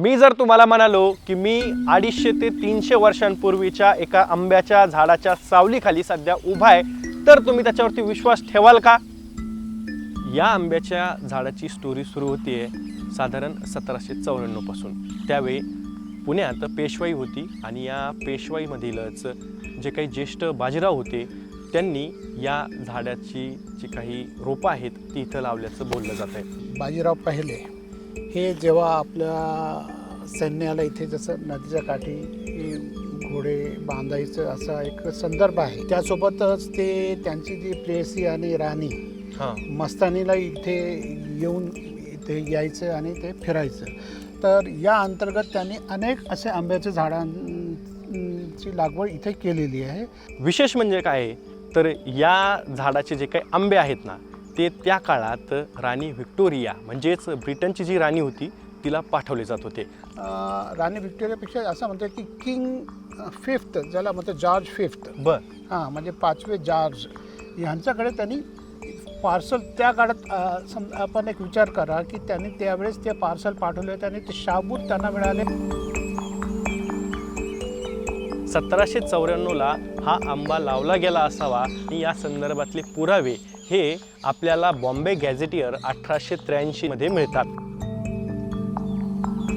मी जर तुम्हाला म्हणालो की मी अडीचशे ते तीनशे वर्षांपूर्वीच्या एका आंब्याच्या झाडाच्या सावलीखाली सध्या उभा आहे तर तुम्ही त्याच्यावरती विश्वास ठेवाल का? या आंब्याच्या झाडाची स्टोरी सुरू होतीये साधारण सतराशे चौऱ्याण्णवपासून. त्यावेळी पुण्यात पेशवाई होती आणि या पेशवाईमधीलच जे काही ज्येष्ठ बाजीराव होते त्यांनी या झाडाची जी काही रोपं आहेत ती इथं लावल्याचं बोललं जात आहे बाजीराव पहिले. हे जेव्हा आपल्या सैन्याला इथे जसं नदीच्या काठी घोडे बांधायचं असा एक संदर्भ आहे. त्यासोबतच ते त्यांची जी प्रेयसी आणि राणी मस्तानीला इथे येऊन इथे यायचं आणि ते फिरायचं. तर या अंतर्गत त्यांनी अनेक असे आंब्याच्या झाडांची लागवड इथे केलेली आहे. विशेष म्हणजे काय? तर या झाडाचे जे काही आंबे आहेत ना ते त्या काळात राणी व्हिक्टोरिया म्हणजेच ब्रिटनची जी राणी होती तिला पाठवले जात होते. राणी व्हिक्टोरियापेक्षा असं म्हणतात की किंग फिफ्थ ज्याला म्हणतात जॉर्ज फिफ्थ. बर. हां म्हणजे पाचवे जॉर्ज. यांच्याकडे त्यांनी पार्सल त्या काळात सम आपण एक विचार करा की त्यांनी त्यावेळेस ते पार्सल पाठवले होते आणि ते शाबूत त्यांना मिळाले. सतराशे चौऱ्याण्णवला हा आंबा लावला गेला असावा आणि या संदर्भातले पुरावे हे आपल्याला बॉम्बे गॅझेटियर अठराशे त्र्याऐंशीमध्ये मिळतात.